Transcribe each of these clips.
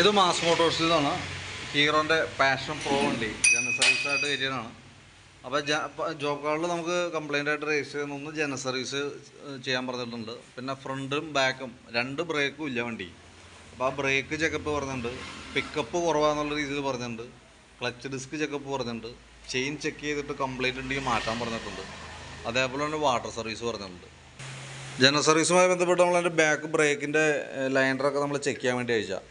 ഇത് മാസ് മോട്ടോഴ്സിൽ നിന്നാണ് ഹീറോന്റെ passion pro വണ്ടി. ജന സർവീസ് ആയിട്ട് കയറ്റിയതാണ് അപ്പോൾ ജോബ് കാർഡിൽ നമുക്ക് കംപ്ലൈന്റ് ആയിട്ട് രജിസ്റ്റർ ചെയ്യുന്നൊന്ന് ജന സർവീസ് ചെയ്യാൻ പറഞ്ഞിട്ടുണ്ട്. പിന്നെ ഫ്രണ്ടും ബാക്കും രണ്ട് ബ്രേക്കും ഇല്ല വണ്ടി. അപ്പോൾ ആ ബ്രേക്ക് ചെക്കപ്പ് പറഞ്ഞിട്ടുണ്ട്. പിക്കപ്പ് കുറവാന്നുള്ള രീതിയിൽ പറഞ്ഞിട്ടുണ്ട്. ക്ലച്ച് ഡിസ്ക് ചെക്കപ്പ് പറഞ്ഞിട്ടുണ്ട്. ചെയിൻ ചെക്ക് ചെയ്തിട്ട് കംപ്ലൈന്റ് ഉണ്ടെങ്കിൽ മാറ്റാൻ പറഞ്ഞിട്ടുണ്ട്. അതേപോലെ തന്നെ വാട്ടർ സർവീസ് പറഞ്ഞിട്ടുണ്ട്. ജനറൽ സർവീസുമായി ബന്ധപ്പെട്ട് നമ്മൾ അതിന്റെ ബാക്ക് ബ്രേക്കിന്റെ ലൈൻഡറൊക്കെ നമ്മൾ ചെക്ക് ചെയ്യാൻ വേണ്ടി അയച്ചാൽ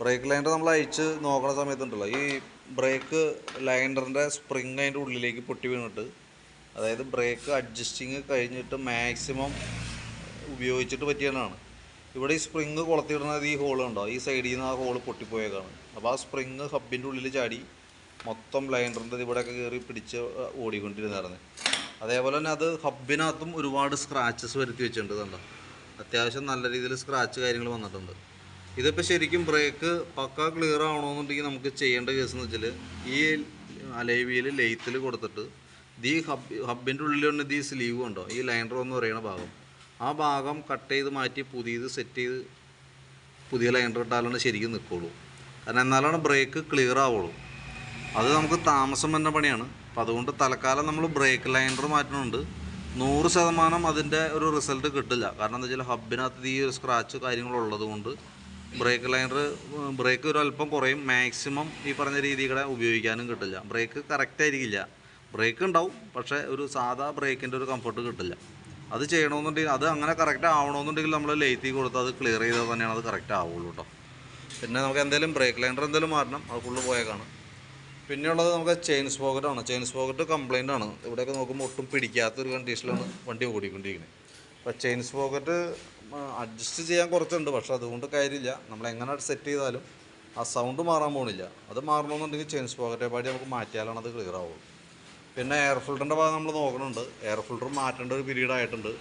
ബ്രേക്ക് ലൈൻഡർ നമ്മൾ അയച്ച് നോക്കുന്ന സമയത്തുണ്ടല്ലോ ഈ ബ്രേക്ക് ലൈൻഡറിന്റെ സ്പ്രിങ് അതിന്റെ ഉള്ളിലേക്ക് പൊട്ടി വീണിട്ട് അതായത് ബ്രേക്ക് അഡ്ജസ്റ്റിങ് കഴിഞ്ഞിട്ട് മാക്സിമം ഉപയോഗിച്ചിട്ട് പറ്റിയതാണ്. ഇവിടെ ഈ സ്പ്രിങ് കൊളത്തിയിടുന്നത് ഈ ഹോൾ ഉണ്ടോ ഈ സൈഡിൽ നിന്ന് ആ ഹോൾ പൊട്ടിപ്പോയേക്കാണ്. അപ്പോൾ ആ സ്പ്രിങ് ഹബിന്റെ ഉള്ളിൽ ചാടി മൊത്തം ലൈൻഡറിന്റെ ഇവിടെയൊക്കെ കയറി പിടിച്ച് ഓടിക്കൊണ്ടിരുന്നായിരുന്നു അതേപോലെ തന്നെ അത് ഹബിനകത്തും ഒരുപാട് സ്ക്രാച്ചസ് വരുത്തി വെച്ചിട്ടുണ്ട് കണ്ടോ. അത്യാവശ്യം നല്ല രീതിയിൽ സ്ക്രാച്ച് കാര്യങ്ങൾ വന്നിട്ടുണ്ട്. ഇതിപ്പോൾ ശരിക്കും ബ്രേക്ക് പക്ക ക്ലിയർ ആവണമെന്നുണ്ടെങ്കിൽ നമുക്ക് ചെയ്യേണ്ട കേസ് എന്ന് വെച്ചാൽ ഈ അലേവിയിൽ ലെയ്ത്തിൽ കൊടുത്തിട്ട് ഈ ഹബ് ഹബിന്റെ ഇത് ഈ സ്ലീവ് ഉണ്ടോ ഈ ലൈനർ എന്ന് പറയുന്ന ഭാഗം. ആ ഭാഗം കട്ട് ചെയ്ത് മാറ്റി പുതിയത് സെറ്റ് ചെയ്ത് പുതിയ ലൈനർ ഇട്ടാലാണ് ശരിക്കും നിൽക്കുള്ളൂ കാരണം എന്നാലാണ് ബ്രേക്ക് ക്ലിയർ ആവുള്ളൂ. അത് നമുക്ക് താമസം വരുന്ന പണിയാണ്. അപ്പം അതുകൊണ്ട് തൽക്കാലം നമ്മൾ ബ്രേക്ക് ലൈനർ മാറ്റുന്നുണ്ട് നൂറ് ശതമാനം അതിന്റെ ഒരു റിസൾട്ട് കിട്ടില്ല. കാരണം എന്താ വെച്ചാൽ ഹബിനകത്ത് ഈ ഒരു സ്ക്രാച്ച് കാര്യങ്ങളുള്ളത് കൊണ്ട് ബ്രേക്ക് ലൈനർ ബ്രേക്ക് ഒരു അല്പം കുറയും. മാക്സിമം ഈ പറഞ്ഞ രീതികളെ ഉപയോഗിക്കാനും കിട്ടില്ല. ബ്രേക്ക് കറക്റ്റ് ആയിരിക്കില്ല. ബ്രേക്ക് ഉണ്ടാവും പക്ഷേ ഒരു സാധാ ബ്രേക്കിന്റെ ഒരു കംഫർട്ട് കിട്ടില്ല. അത് ചെയ്യണമെന്നുണ്ടെങ്കിൽ അത് അങ്ങനെ കറക്റ്റ് ആവണമെന്നുണ്ടെങ്കിൽ നമ്മൾ ലെയ്ത്തി കൊടുത്ത് അത് ക്ലിയർ ചെയ്താൽ തന്നെയാണ് അത് കറക്റ്റ് ആവുള്ളൂ കേട്ടോ പിന്നെ നമുക്ക് എന്തെങ്കിലും ബ്രേക്ക് ലൈനർ എന്തെങ്കിലും മാറണം അത് ഫുള്ള് പോയേക്കാണ് പിന്നെയുള്ളത് നമുക്ക് ചെയിൻ സ്പോക്കറ്റാണ് ചെയിൻ സ്പോക്കറ്റ് കംപ്ലൈന്റ് ആണ്. ഇവിടെയൊക്കെ നോക്കുമ്പോൾ ഒട്ടും പിടിക്കാത്തൊരു കണ്ടീഷനിലാണ് വണ്ടി ഓടിക്കൊണ്ടിരിക്കുന്നത് അപ്പോൾ ചെയിൻ സ്പോക്കറ്റ് അഡ്ജസ്റ്റ് ചെയ്യാൻ കുറച്ചുണ്ട്. പക്ഷേ അതുകൊണ്ട് കാര്യമില്ല. നമ്മൾ എങ്ങനെ സെറ്റ് ചെയ്താലും ആ സൗണ്ട് മാറാൻ പോകുന്നില്ല അത് മാറണമെന്നുണ്ടെങ്കിൽ ചെയിൻ സ്പോക്കറ്റെ പാടി നമുക്ക് മാറ്റിയാലാണ് അത് ക്ലിയർ ആവുള്ളൂ. പിന്നെ എയർ ഫിൽറ്ററിന്റെ ഭാഗം നമ്മൾ നോക്കുന്നുണ്ട് എയർ ഫിൽറ്റർ മാറ്റേണ്ട ഒരു പീരീഡ് ആയിട്ടുണ്ട്.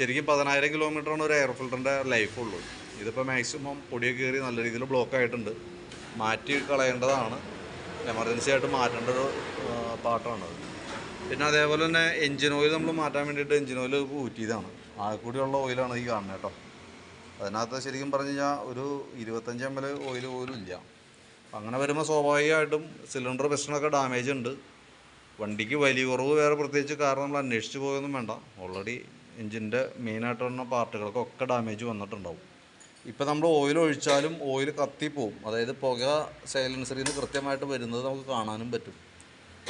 ശരിക്കും പതിനായിരം കിലോമീറ്ററാണ് ഒരു എയർ ഫിൽറ്ററിന്റെ ലൈഫ് ഉള്ളൂ. ഇതിപ്പോൾ മാക്സിമം പൊടിയൊക്കെ കയറി നല്ല രീതിയിൽ ബ്ലോക്ക് ആയിട്ടുണ്ട്. മാറ്റി കളയേണ്ടതാണ്. എമർജൻസി ആയിട്ട് മാറ്റേണ്ട ഒരു പാട്ടാണത്. പിന്നെ അതേപോലെ തന്നെ എഞ്ചിൻ ഓയിൽ നമ്മൾ മാറ്റാൻ വേണ്ടിയിട്ട് എഞ്ചിൻ ഓയിൽ ഊറ്റിയതാണ്. ആ കൂടിയുള്ള ഓയിലാണ് ഈ കാണുന്നത് കേട്ടോ. അതിനകത്ത് ശരിക്കും പറഞ്ഞു കഴിഞ്ഞാൽ ഒരു ഇരുപത്തഞ്ച് എം എൽ ഓയിൽ പോലും ഇല്ല. അങ്ങനെ വരുമ്പോൾ സ്വാഭാവികമായിട്ടും സിലിണ്ടർ പ്രശ്നമൊക്കെ ഡാമേജ് ഉണ്ട്. വണ്ടിക്ക് വലിയ കുറവ് വേറെ പ്രത്യേകിച്ച് കാരണം നമ്മൾ അന്വേഷിച്ച് പോയൊന്നും വേണ്ട. ഓൾറെഡി എഞ്ചിന്റെ മെയിനായിട്ട് വരുന്ന പാർട്ടുകൾക്കൊക്കെ ഡാമേജ് വന്നിട്ടുണ്ടാവും. ഇപ്പം നമ്മൾ ഓയിൽ ഒഴിച്ചാലും ഓയിൽ കത്തിപ്പോവും അതായത് പുക സൈലൻസറിൽ നിന്ന് കൃത്യമായിട്ട് വരുന്നത് നമുക്ക് കാണാനും പറ്റും.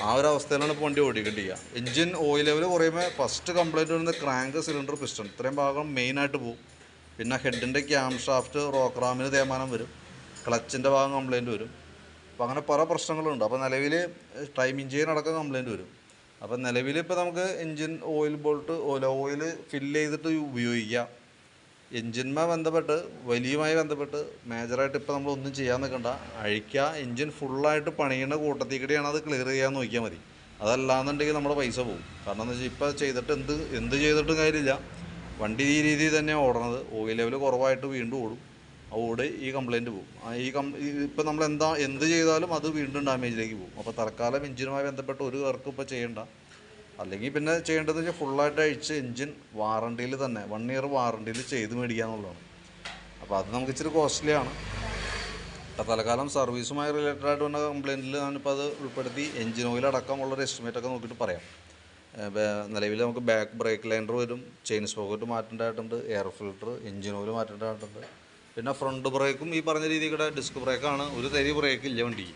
ആ ഒരു അവസ്ഥയിലാണ് ഇപ്പോൾ വണ്ടി ഓടിക്കേണ്ടി ചെയ്യുക എഞ്ചിൻ ഓയിൽ ലെവൽ കുറയുമ്പോൾ ഫസ്റ്റ് കംപ്ലൈന്റ് വരുന്നത് ക്രാങ്ക് സിലിണ്ടർ പിസ്റ്റൺ ഇത്രയും ഭാഗം മെയിനായിട്ട് പോകും പിന്നെ ഹെഡിന്റെ ക്യാം ഷാഫ്റ്റ് റോക്രാമിന് തേമാനം വരും. ക്ലച്ചിന്റെ ഭാഗം കംപ്ലൈന്റ് വരും. അപ്പോൾ അങ്ങനെ പല പ്രശ്നങ്ങളുണ്ട്. അപ്പോൾ നിലവിൽ ടൈം ഇഞ്ചിൻ അടക്കം കംപ്ലൈന്റ് വരും. അപ്പോൾ നിലവിൽ ഇപ്പോൾ നമുക്ക് engine oil bolt oil fill ചെയ്തിട്ട് ഉപയോഗിക്കാം. എഞ്ചിനുമായി ബന്ധപ്പെട്ട് വലിയുമായി ബന്ധപ്പെട്ട് മേജറായിട്ട് ഇപ്പോൾ നമ്മൾ ഒന്നും ചെയ്യാൻ നിൽക്കണ്ട. അഴിക്കുക എഞ്ചിൻ ഫുള്ളായിട്ട് പണിയുന്ന കൂട്ടത്തിൽ കൂടിയാണ് അത് ക്ലിയർ ചെയ്യാൻ നോക്കിയാൽ മതി. അതല്ലാന്നുണ്ടെങ്കിൽ നമ്മുടെ പൈസ പോകും കാരണം എന്ന് വെച്ചാൽ ഇപ്പോൾ ചെയ്തിട്ട് എന്ത് എന്ത് ചെയ്തിട്ടും കാര്യമില്ല. വണ്ടി ഈ രീതിയിൽ തന്നെ ഓടണത്. ഓയിൽ ലെവൽ കുറവായിട്ട് വീണ്ടും ഓടും. ഓട് ഈ കംപ്ലൈന്റ് പോകും ഈ കം ഇപ്പം നമ്മൾ എന്താ എന്ത് ചെയ്താലും അത് വീണ്ടും ഡാമേജിലേക്ക് പോകും അപ്പോൾ തൽക്കാലം എഞ്ചിനുമായി ബന്ധപ്പെട്ട് ഒരു വർക്കും ഇപ്പോൾ ചെയ്യണ്ട. അല്ലെങ്കിൽ പിന്നെ ചെയ്യേണ്ടത് വെച്ചാൽ ഫുള്ളായിട്ട് അഴിച്ച് എഞ്ചിൻ വാറണ്ടിയിൽ തന്നെ വൺ ഇയർ വാറണ്ടിയിൽ ചെയ്ത് മേടിക്കുക എന്നുള്ളതാണ്. അപ്പോൾ അത് നമുക്ക് ഇച്ചിരി കോസ്റ്റ്ലി ആണ്. അപ്പോൾ തൽക്കാലം സർവീസുമായി റിലേറ്റഡ് ആയിട്ട് വന്ന കംപ്ലയിന്റിൽ ഞാനിപ്പോൾ അത് ഉൾപ്പെടുത്തി എഞ്ചിൻ ഓയിൽ അടക്കമുള്ളൊരു എസ്റ്റിമേറ്റ് ഒക്കെ നോക്കിയിട്ട് പറയാം. നിലവിൽ നമുക്ക് ബാക്ക് ബ്രേക്ക് ലൈനർ വരും ചെയിൻ സ്പോക്കറ്റ് മാറ്റേണ്ടതായിട്ടുണ്ട് എയർ ഫിൽട്ടർ എഞ്ചിൻ ഓയിൽ മാറ്റേണ്ടതായിട്ടുണ്ട് പിന്നെ ഫ്രണ്ട് ബ്രേക്കും ഈ പറഞ്ഞ രീതിയുടെ ഡിസ്ക് ബ്രേക്കാണ് ഒരു തരി ബ്രേക്ക് ഇല്ല വണ്ടിക്ക്.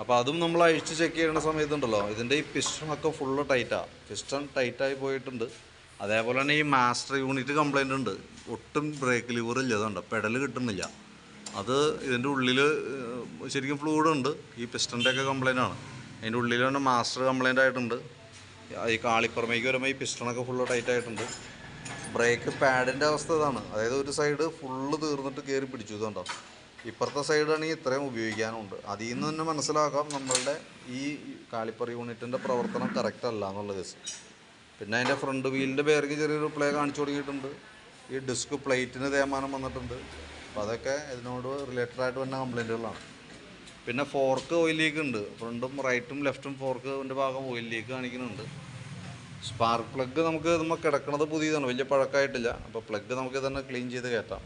അപ്പോൾ അതും നമ്മൾ അഴിച്ച് ചെക്ക് ചെയ്യുന്ന സമയത്തുണ്ടല്ലോ. ഇതിന്റെ ഈ പിസ്റ്റണൊക്കെ ഫുള്ള് ടൈറ്റാണ് പിസ്റ്റൺ ടൈറ്റായി പോയിട്ടുണ്ട്. അതേപോലെ തന്നെ ഈ മാസ്റ്റർ യൂണിറ്റ് കംപ്ലൈന്റ് ഉണ്ട്. ഒട്ടും ബ്രേക്ക് ലിവർ ഇല്ല അതുണ്ട് പെഡൽ കിട്ടുന്നില്ല. അത് ഇതിന്റെ ഉള്ളിൽ ശരിക്കും ഫ്ലൂഡ് ഉണ്ട്. ഈ പിസ്റ്റന്റെ ഒക്കെ കംപ്ലൈന്റ് ആണ്. അതിന്റെ ഉള്ളിൽ തന്നെ മാസ്റ്റർ കംപ്ലൈന്റ് ആയിട്ടുണ്ട്. ഈ കാളിപ്പുറമേക്ക് വരുമ്പോൾ ഈ പിസ്റ്റണൊക്കെ ഫുള്ള് ടൈറ്റ് ആയിട്ടുണ്ട്. ബ്രേക്ക് പാഡിന്റെ അവസ്ഥ ഇതാണ്. അതായത് ഒരു സൈഡ് ഫുള്ള് തീർന്നിട്ട് കയറി പിടിച്ചു ഇതുണ്ടോ. ഇപ്പുറത്തെ സൈഡാണെങ്കിൽ ഇത്രയും ഉപയോഗിക്കാനുണ്ട്. അതിൽ നിന്ന് തന്നെ മനസ്സിലാക്കാം നമ്മളുടെ ഈ കാലിപ്പർ യൂണിറ്റിന്റെ പ്രവർത്തനം കറക്റ്റ് അല്ല എന്നുള്ള കേസ് പിന്നെ അതിന്റെ ഫ്രണ്ട് വീലിന്റെ പേർക്ക് ചെറിയൊരു പ്ലേ കാണിച്ചു തുടങ്ങിയിട്ടുണ്ട് ഈ ഡിസ്ക് പ്ലേറ്റിന് തേമാനം വന്നിട്ടുണ്ട്. അപ്പോൾ അതൊക്കെ ഇതിനോട് റിലേറ്റഡ് ആയിട്ട് വരുന്ന കംപ്ലൈന്റുകളാണ് പിന്നെ ഫോർക്ക് ഓയിൽ ലീക്ക് ഉണ്ട്. ഫ്രണ്ടും റൈറ്റും ലെഫ്റ്റും ഫോർക്കിന്റെ ഭാഗം ഓയിൽ ലീക്ക് കാണിക്കുന്നുണ്ട്. സ്പാർക്ക് പ്ലഗ് നമുക്ക് നമ്മൾ കിടക്കുന്നത് പുതിയതാണ്. വലിയ പഴക്കമായിട്ടില്ല. അപ്പോൾ പ്ലഗ് നമുക്ക് തന്നെ ക്ലീൻ ചെയ്ത് കയറ്റാം.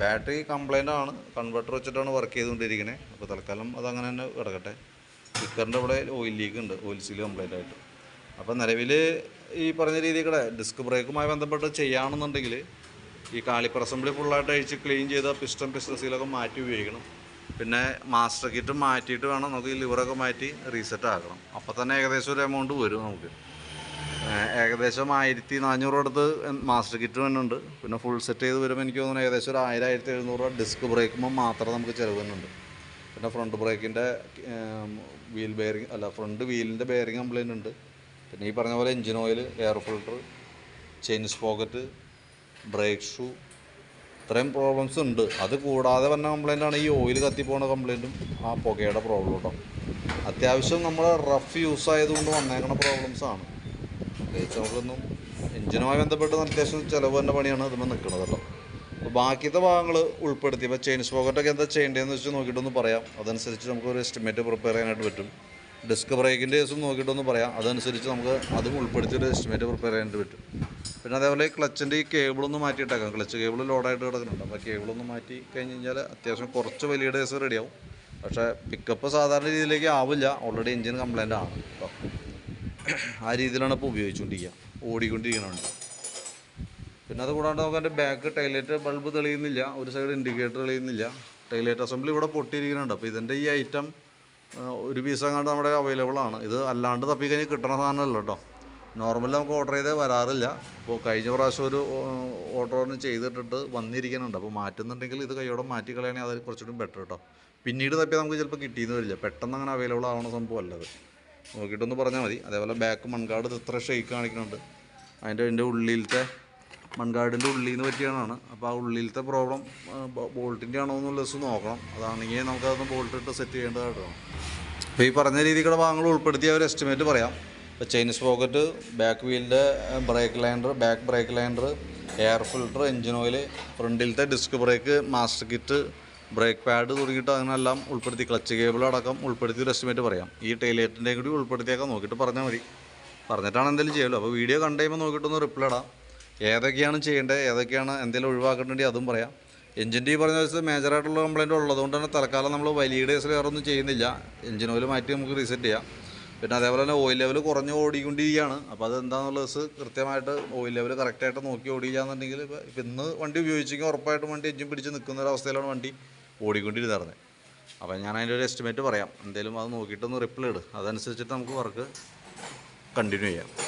ബാറ്ററി കംപ്ലൈന്റ് ആണ്. കൺവെർട്ടർ വെച്ചിട്ടാണ് വർക്ക് ചെയ്തുകൊണ്ടിരിക്കുന്നത് അപ്പോൾ തൽക്കാലം അത് അങ്ങനെ തന്നെ കിടക്കട്ടെ. സ്റ്റിക്കറിന്റെ ഇവിടെ ഓയിൽ ലീക്ക് ഉണ്ട്. ഓയിൽ സീൽ കംപ്ലൈന്റ് ആയിട്ട്. അപ്പോൾ നിലവിൽ ഈ പറഞ്ഞ രീതിയിൽ കൂടെ ഡിസ്ക് ബ്രേക്കുമായി ബന്ധപ്പെട്ട് ചെയ്യുകയാണെന്നുണ്ടെങ്കിൽ ഈ കാലിപ്പർ അസംബ്ലി ഫുള്ളായിട്ട് അഴിച്ച് ക്ലീൻ ചെയ്ത പിസ്റ്റം പിസ്റ്റൺ സീലൊക്കെ മാറ്റി ഉപയോഗിക്കണം. പിന്നെ മാസ്റ്റർ കിറ്റ് മാറ്റിയിട്ട് വേണം നമുക്ക് ഈ ലിവറൊക്കെ മാറ്റി റീസെറ്റ് ആക്കണം. അപ്പോൾ തന്നെ ഏകദേശം ഒരു എമൗണ്ട് വരും നമുക്ക്. ഏകദേശം ആയിരത്തി നാനൂറ് അടുത്ത് മാസ്റ്റർ കിറ്റ് വരുന്നുണ്ട് പിന്നെ ഫുൾ സെറ്റ് ചെയ്ത് വരുമ്പോൾ എനിക്ക് തോന്നുന്നു ഏകദേശം ഒരു ആയിരം ആയിരത്തി എഴുന്നൂറ് രൂപ ഡിസ്ക് ബ്രേക്കുമ്പോൾ മാത്രം നമുക്ക് ചിലവ് വരുന്നുണ്ട് പിന്നെ ഫ്രണ്ട് ബ്രേക്കിന്റെ വീൽ ബെയറിങ് അല്ല ഫ്രണ്ട് വീലിന്റെ ബെയറിങ് കംപ്ലൈന്റ് ഉണ്ട്. പിന്നെ ഈ പറഞ്ഞ പോലെ engine oil air filter chain sprocket brake shoe ഇത്രയും പ്രോബ്ലംസ് ഉണ്ട്. അത് കൂടാതെ വന്ന കംപ്ലൈന്റ് ഈ ഓയിൽ കത്തിപ്പോണ കംപ്ലൈന്റും ആ പുകയുടെ പ്രോബ്ലം കേട്ടോ അത്യാവശ്യം നമ്മൾ റഫ് യൂസ് ആയതുകൊണ്ട് വന്നേക്കണ ആണ്. പ്രത്യേകിച്ച് നമുക്കൊന്നും എഞ്ചിനുമായി ബന്ധപ്പെട്ട് അത്യാവശ്യം ചിലവ് തന്നെ പണിയാണ് അതുമ്പോൾ നിൽക്കുന്നത് കേട്ടോ. അപ്പോൾ ബാക്കിയത്തെ ഭാഗങ്ങൾ ഉൾപ്പെടുത്തി. ഇപ്പോൾ ചെയിൻ സ്പോക്കറ്റൊക്കെ എന്താ ചെയ്യേണ്ടതെന്ന് വെച്ച് നോക്കിയിട്ടൊന്ന് പറയാം. അതനുസരിച്ച് നമുക്ക് ഒരു എസ്റ്റിമേറ്റ് പ്രിപ്പയർ ചെയ്യാനായിട്ട് പറ്റും. ഡിസ്ക് ബ്രേക്കിന്റെ കേസും നോക്കിയിട്ടൊന്ന് പറയാം. അതനുസരിച്ച് നമുക്ക് അതും ഉൾപ്പെടുത്തി ഒരു എസ്റ്റിമേറ്റ് പ്രിപ്പയർ ചെയ്യാനായിട്ട് പറ്റും. പിന്നെ അതേപോലെ ക്ലച്ചിന്റെ ഈ കേബിളൊന്ന് മാറ്റിയിട്ടേക്കാം. ക്ലച്ച് കേബിൾ ലോഡായിട്ട് കിടക്കുന്നുണ്ട്. അപ്പോൾ കേബിളൊന്ന് മാറ്റി കഴിഞ്ഞ് കഴിഞ്ഞാൽ അത്യാവശ്യം കുറച്ച് വലിയ ഡേസ് റെഡിയാവും പക്ഷേ പിക്കപ്പ് സാധാരണ രീതിയിലേക്ക് ആവില്ല. ഓൾറെഡി എഞ്ചിൻ കംപ്ലൈന്റ് ആണ്. ആ രീതിയിലാണ് ഇപ്പോൾ ഉപയോഗിച്ചുകൊണ്ടിരിക്കുക ഓടിക്കൊണ്ടിരിക്കുന്ന പിന്നെ അത് കൂടാണ്ട് നമുക്ക് അതിന്റെ ബാക്ക് ടൈലൈറ്റ് ബൾബ് തെളിയുന്നില്ല. ഒരു സൈഡ് ഇൻഡിക്കേറ്റർ തെളിയുന്നില്ല. ടൈലൈറ്റ് അസംബ്ലി ഇവിടെ പൊട്ടിയിരിക്കുന്നുണ്ട് അപ്പോൾ ഇതിന്റെ ഈ ഐറ്റം ഒരു പീസ് അങ്ങാണ്ട് നമ്മുടെ അവൈലബിൾ ആണ്. ഇത് അല്ലാണ്ട് തപ്പിക്കഴിഞ്ഞ് കിട്ടണ സാധനമല്ല കേട്ടോ. നോർമലി നമുക്ക് ഓർഡർ ചെയ്തേ വരാറില്ല. അപ്പോൾ കഴിഞ്ഞ പ്രാവശ്യം ഒരു ഓർഡർ ഒന്ന് ചെയ്തിട്ടിട്ട് വന്നിരിക്കുന്നുണ്ട് അപ്പോൾ മാറ്റുന്നുണ്ടെങ്കിൽ ഇത് കൈയോടെ മാറ്റി കളയണമെങ്കിൽ അത് കുറച്ചുകൂടി ബെറ്റർ കേട്ടോ. പിന്നീട് തപ്പിയാൽ നമുക്ക് ചിലപ്പോൾ കിട്ടിയെന്ന് വരില്ല. പെട്ടെന്ന് അങ്ങനെ അവൈലബിൾ ആവണ സംഭവം അല്ലത് നോക്കിയിട്ടൊന്ന് പറഞ്ഞാൽ മതി. അതേപോലെ ബാക്ക് മൺകാട് ഇത്ര ഷെയ്ക്ക് കാണിക്കുന്നുണ്ട്. അതിന്റെ അതിന്റെ ഉള്ളിലത്തെ മൺകാടിന്റെ ഉള്ളിൽ നിന്ന് പറ്റിയാണ് അപ്പോൾ ആ ഉള്ളിലത്തെ പ്രോബ്ലം ബോൾട്ടിന്റെ ആണോ എന്നുള്ള ദിവസം നോക്കണം. അതാണെങ്കിൽ നമുക്കതൊന്ന് ബോൾട്ട് ഇട്ട് സെറ്റ് ചെയ്യേണ്ടതായിട്ടോ അപ്പോൾ ഈ പറഞ്ഞ രീതിക്കുള്ള ഭാഗങ്ങൾ ഉൾപ്പെടുത്തിയ ഒരു എസ്റ്റിമേറ്റ് പറയാം. ഇപ്പോൾ chain sprocket back വീലിന്റെ brake liner back brake liner air filter engine oil ഫ്രണ്ടിലത്തെ disc brake master kit brake pad തുടങ്ങിയിട്ട് അങ്ങനെല്ലാം ഉൾപ്പെടുത്തി ക്ലച്ച് കേബിൾ അടക്കം ഉൾപ്പെടുത്തി ഒരു എസ്റ്റിമേറ്റ് പറയാം. ഈ ടൈലേറ്റിന്റെയും കൂടി ഉൾപ്പെടുത്തിയൊക്കെ നോക്കിയിട്ട് പറഞ്ഞാൽ മതി. പറഞ്ഞിട്ടാണ് എന്തെങ്കിലും ചെയ്യുമല്ലോ അപ്പോൾ വീഡിയോ കണ്ടു കഴിയുമ്പോൾ നോക്കിയിട്ടൊന്ന് റിപ്ലൈ ഇടാം. ഏതൊക്കെയാണ് ചെയ്യേണ്ടത്? ഏതൊക്കെയാണ് എന്തെങ്കിലും ഒഴിവാക്കേണ്ടത് അതും പറയാം. എഞ്ചിന്റെ ഈ പറഞ്ഞ ദിവസം മേജറായിട്ടുള്ള കംപ്ലയിന്റ് ഉള്ളതുകൊണ്ട് തന്നെ തൽക്കാലം നമ്മൾ വലിയ ഡേസിൽ വേറെ ഒന്നും ചെയ്യുന്നില്ല. എഞ്ചിൻ ഓയിൽ മാറ്റി നമുക്ക് റീസെറ്റ് ചെയ്യാം. പിന്നെ അതേപോലെ തന്നെ ഓയിൽ ലെവൽ കുറഞ്ഞ് ഓടിക്കൊണ്ടിരിക്കുകയാണ്. അപ്പോൾ അതെന്താണെന്നുള്ള ദിവസം കൃത്യമായിട്ട് ഓയിൽ ലെവൽ കറക്റ്റായിട്ട് നോക്കി ഓടിക്കുകയാണെന്നുണ്ടെങ്കിൽ ഇപ്പോൾ ഇപ്പം ഇന്ന് വണ്ടി ഉപയോഗിച്ചെങ്കിൽ ഉറപ്പായിട്ടും വണ്ടി എഞ്ചിൻ പിടിച്ച് നിൽക്കുന്ന ഒരു വണ്ടി. ഓടിക്കൊണ്ടിരുന്നത് അപ്പം ഞാൻ അതിന്റെ ഒരു എസ്റ്റിമേറ്റ് പറയാം. എന്തെങ്കിലും അത് നോക്കിയിട്ടൊന്ന് റിപ്ലൈ ഇട്. അതനുസരിച്ചിട്ട് നമുക്ക് വർക്ക് കണ്ടിന്യൂ ചെയ്യാം.